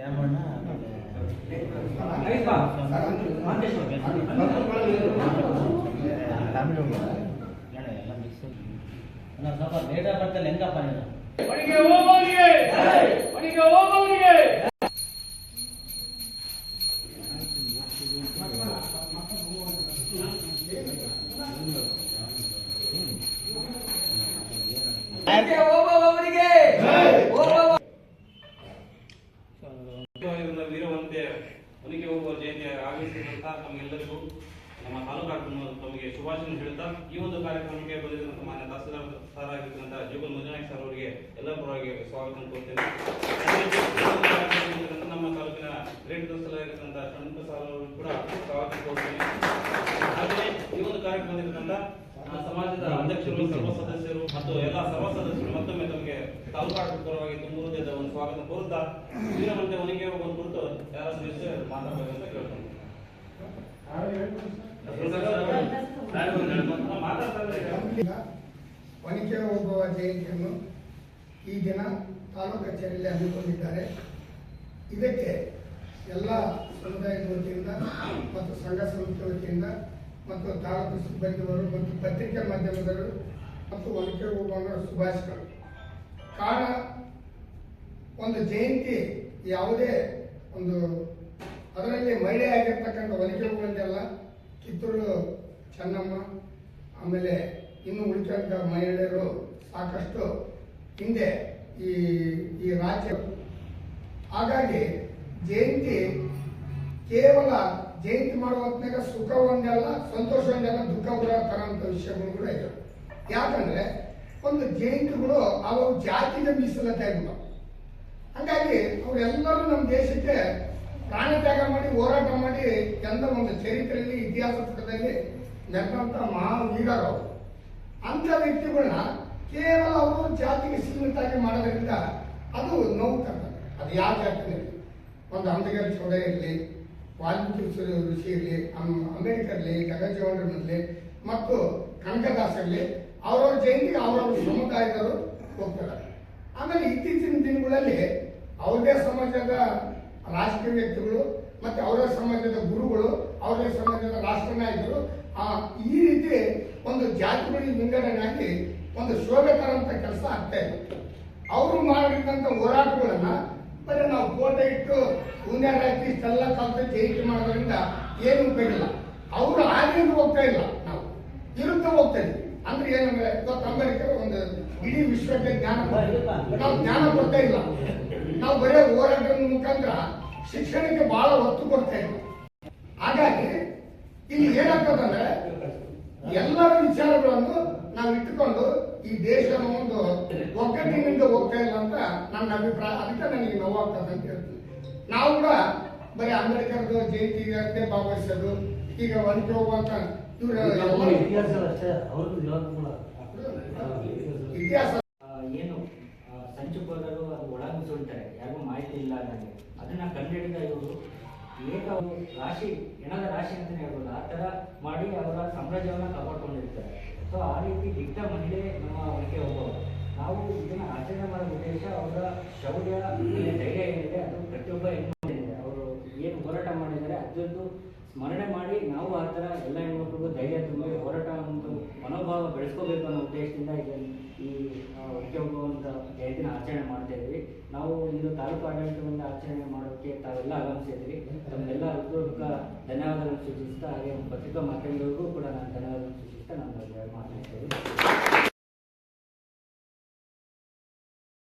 ದ್ಯಾಮಣ್ಣ ಎಲ್ಲ ಮಿಕ್ಸ್ ಅಲ್ಲ ಸ್ವಲ್ಪ ಬೇಗ ಬರ್ತಲ್ಲ ಹೆಂಗಪ್ಪ ನೀನು ಮಣಿಗೆ ಹೋಗೋನಿಗೆ ಮಣಿಗೆ ಹೋಗೋನಿಗೆ ಮಣಿಗೆ ಹೋಗುವವರಿಗೆ. ಇದನ್ನ ವೀರವಂತೆ ಮನೆಗೆ ಹೋಗುವ ಜಯಂತಿ ಆಗಮಿಸಿದಂತ ನಮಗೆಲ್ಲರಿಗೂ ನಮ್ಮ ತಾಲೂಕು ತಮಗೆ ಶುಭಾಶಯ ಹೇಳ್ತಾ ಈ ಒಂದು ಕಾರ್ಯಕ್ರಮಕ್ಕೆ ಬಂದಿರುವಂತಹ ಮಾನ್ಯ ತಹಸೀಲ್ದಾರ್ ಸರ್ ಆಗಿರ್ತಕ್ಕಂಥ ಜೀವನ್ ಮಂಜುನಾಯಕ್ ಸರ್ ಅವರಿಗೆ ಎಲ್ಲ ಪರವಾಗಿ ಸ್ವಾಗತ ಕೋರ್ತೇನೆ ನಮ್ಮ ತಾಲೂಕಿನ ಗ್ರೇಟ್ ಆಗಿರ್ತಕ್ಕಂಥ ಷಣ್ಮುಖ ಸರ್ ಅವರು ಕೂಡ ಸ್ವಾಗತ ಕೋರ್ತೇನೆ ಹಾಗೆಯೇ ಈ ಒಂದು ಕಾರ್ಯಕ್ರಮ ಬಂದಿರತಕ್ಕಂಥ ಆ, ಸಮಾಜದ ಅಧ್ಯಕ್ಷರು ಸರ್ವ ಸದಸ್ಯರು ಮತ್ತು ಎಲ್ಲ ಸರ್ವ ಸದಸ್ಯರು ತಾಲೂಕು ಪರವಾಗಿ ತುಂಬುವುದೇ ಒಂದು ಸ್ವಾಗತ ಕೋರುತ್ತಾ ಮತ್ತೆ ಮನೆಗೆ ಒಂದು ಕುರಿತು ಯಾರ ಸದಸ್ಯ ಮಾತಾಡಬೇಕಂತ ಕೇಳ್ಕೊಂಡು. ವನಿಕೆ ಓಬವ್ವ ಜಯಂತಿಯನ್ನು ಈ ದಿನ ತಾಲೂಕು ಕಚೇರಿಯಲ್ಲಿ ಹಮ್ಮಿಕೊಂಡಿದ್ದಾರೆ. ಇದಕ್ಕೆ ಎಲ್ಲ ಸಮುದಾಯದ ವತಿಯಿಂದ ಮತ್ತು ಸಂಘ ಸಂಸ್ಥೆ ವತಿಯಿಂದ ಮತ್ತು ತಾಲೂಕು ಸಿಬ್ಬಂದಿಗಳು ಮತ್ತು ಪತ್ರಿಕೆ ಮಾಧ್ಯಮದವರು ಮತ್ತು ವನಿಕೆ ಓಬವ್ವನ ಕಾರಣ ಒಂದು ಜಯಂತಿ ಯಾವುದೇ ಒಂದು ಅದರಲ್ಲಿ ಮಹಿಳೆ ಆಗಿರ್ತಕ್ಕಂಥ ಓಬವ್ವಂದೆಲ್ಲ ಕಿತ್ತೂರು ಚೆನ್ನಮ್ಮ, ಆಮೇಲೆ ಇನ್ನು ಉಳಿದಂತ ಮಹಿಳೆಯರು ಸಾಕಷ್ಟು ಹಿಂದೆ ಈ ಈ ರಾಜ್ಯ. ಹಾಗಾಗಿ ಜಯಂತಿ ಕೇವಲ ಜಯಂತಿ ಮಾಡುವ ಹೊತ್ತಿನಾಗ ಸುಖ ಒಂದಲ್ಲ ಸಂತೋಷ ದುಃಖ ತರಂತ ವಿಷಯಗಳು ಕೂಡ ಇದೆ ಯಾಕಂದ್ರೆ ಒಂದು ಜಯಂತಿಗಳು ಅವು ಜಾತಿಗೆ ಮೀಸಲತೆ ಆಗಿಲ್ಲ ಹಂಗಾಗಿ ಅವರೆಲ್ಲರೂ ನಮ್ಮ ದೇಶಕ್ಕೆ ಪ್ರಾಣ ತ್ಯಾಗ ಮಾಡಿ, ಹೋರಾಟ ಮಾಡಿ ಎಂದ ಒಂದು ಚರಿತ್ರೆಯಲ್ಲಿ ಇತಿಹಾಸ ಪುಟದಲ್ಲಿ ನೆಟ್ಟಂತ ಮಹಾ ವೀರರು ಅವರು ಅಂಥ ವ್ಯಕ್ತಿಗಳನ್ನ ಕೇವಲ ಅವರು ಜಾತಿಗೆ ಸೀಮಿತಾಗಿ ಮಾಡೋದ್ರಿಂದ ಅದು ನೋವು ತರ್ತದೆ. ಅದು ಯಾವ ಜಾತಿನೇ ಒಂದು ಅಂಬಿಗರ್ ಚೌಡ ಇರಲಿ, ವಾಲ್ಮೀಕಿ ಋಷಿ- ಇರಲಿ ಅಂಬೇಡ್ಕರ್ಲಿ ಇರಲಿ ಜಗಜ್ಜೀವನ್ ಇರಲಿ, ಮತ್ತು ಕನಕದಾಸ ಇರಲಿ, ಅವರವ್ರ ಜಯಂತಿಗೆ ಅವರವ್ರ ಸಮುದಾಯದವರು ಹೋಗ್ತಾರೆ. ಆಮೇಲೆ ಇತ್ತೀಚಿನ ದಿನಗಳಲ್ಲಿ ಅವ್ರದೇ ಸಮಾಜದ ರಾಜಕೀಯ ವ್ಯಕ್ತಿಗಳು ಮತ್ತೆ ಅವರ ಸಮಾಜದ ಗುರುಗಳು ಅವರ ಸಮಾಜದ ರಾಷ್ಟ್ರ ನಾಯಕರು, ಆ, ಈ ರೀತಿ ಒಂದು ಜಾತಿಗಳಿಗೆ ವಿಂಗಡಣೆ ಆಗಿ ಒಂದು ಶೋಭೆ ತರಂತ ಕೆಲಸ ಆಗ್ತಾ ಇದೆ. ಅವರು ಮಾಡಿದಂತ ಹೋರಾಟಗಳನ್ನ ಬರೀ ನಾವು ಕೋಟೆ ಇಟ್ಟು ಹೂನ್ಯಾ ಹಾಕಿ ಇಷ್ಟೆಲ್ಲ ಕಲ್ತು ಜಯಂತಿ ಮಾಡೋದ್ರಿಂದ ಏನು ಉಪಯೋಗ ಇಲ್ಲ. ಅವರು ಆಗಿಂದ ಹೋಗ್ತಾ ಇಲ್ಲ ನಾವು. ಇರುತ್ತಾ ಹೋಗ್ತಾ ಇದ್ವಿ ಅಂದ್ರೆ ಏನಂದ್ರೆ ಇವತ್ತು ಅಂಬೇಡ್ಕರ್ ಒಂದು ಇಡೀ ವಿಶ್ವಕ್ಕೆ ಜ್ಞಾನ. ನಾವು ಜ್ಞಾನ ಕೊಡ್ತಾ ಇಲ್ಲ. ನಾವು ಬರೀ ಹೋರಾಟದ ಮುಖಾಂತರ ಶಿಕ್ಷಣಕ್ಕೆ ಬಹಳ ಒತ್ತು ಕೊಡ್ತಾ ಇಲ್ಲ ಹಾಗಾಗಿ ಇಲ್ಲಿ ಏನಾಗ್ತದಂದ್ರೆ ಎಲ್ಲರ ವಿಚಾರಗಳನ್ನು ನಾವು ಇಟ್ಟುಕೊಂಡು ಈ ದೇಶದ ಒಂದು ಒಗ್ಗಟ್ಟಿನಿಂದ ಹೋಗ್ತಾ ಇಲ್ಲ ಅಂತ ನನ್ನ ಅಭಿಪ್ರಾಯ. ಅದಕ್ಕೆ ನನಗೆ ನೋವಾಗ್ತದೆ ಅಂತ ಹೇಳ್ತೀನಿ. ನಾವು ಕೂಡ ಬರೀ ಅಂಬೇಡ್ಕರ್ದು ಜಯಂತಿ ಅಂತ ಭಾಗವಹಿಸೋದು ಈಗ ಒಂದು ಹೋಗುವಂತ ಏನು ಸಂಚು ಸಂಚುಕೋರರು ಅದು ಒಳಗಿಸುಳ್ತಾರೆ ಯಾರಿಗೂ ಮಾಹಿತಿ ಇಲ್ಲ ನನಗೆ. ಅದನ್ನ ಕಂಡುಹಿಡಿದ ಇವರು. ಏಕ ರಾಶಿ ಹೆಣದ ರಾಶಿ ಅಂತಾನೆ ಹೇಳ್ಬೋದು. ಆ ಥರ ಮಾಡಿ ಅವರ ಸಾಮ್ರಾಜ್ಯವನ್ನ ಕಾಪಾಡ್ಕೊಂಡಿರ್ತಾರೆ. ಸೊ ಆ ರೀತಿ ದಿಟ್ಟ ಮಹಿಳೆ ನಮ್ಮ ಒಳಗೆ ಹೋಗೋರು ನಾವು ಇದನ್ನ ಆಚರಣೆ ಮಾಡೋ ಉದ್ದೇಶ ಅವರ ಶೌರ್ಯ ಆಮೇಲೆ ಧೈರ್ಯ ಏನಿದೆ ಅದು ಪ್ರತಿಯೊಬ್ಬ ಹೆಣ್ಮಕ್ಳಿದೆ ಅವರು ಏನು ಹೋರಾಟ ಮಾಡಿದ್ದಾರೆ ಅದರದ್ದು ಸ್ಮರಣೆ ಮಾಡಿ ನಾವು ಆ ಥರ ಎಲ್ಲ ಹೆಣ್ಮಕ್ಳಿಗೂ ಧೈರ್ಯ ತುಂಬಿ ಹೋರಾಟ ಒಂದು ಮನೋಭಾವ ಬೆಳೆಸ್ಕೋಬೇಕು ಅನ್ನೋ ಉದ್ದೇಶದಿಂದ ಇದನ್ನು ಈ ಹೋಗುವಂಥ ಜಯಂತಿನ ಆಚರಣೆ ಮಾಡ್ತಾ ಇದ್ವಿ. ನಾವು ಇಂದು ತಾಲೂಕು ಆಡಳಿತದಿಂದ ಆಚರಣೆ ಮಾಡೋಕ್ಕೆ ತಾವೆಲ್ಲ ಆಗಮಿಸಿದ್ವಿ ತಮ್ಮೆಲ್ಲ ಹೃದಯಪೂರ್ವಕ ಧನ್ಯವಾದಗಳನ್ನು ಸೂಚಿಸ್ತಾ, ಹಾಗೆ ಪತ್ರಿಕಾ ಮಾಧ್ಯಮಗಳಿಗೂ ಕೂಡ ನಾನು ಧನ್ಯವಾದಗಳನ್ನು ಸೂಚಿಸ್ತಾ ನಾನು ಮಾತನಾಡ್ತಾ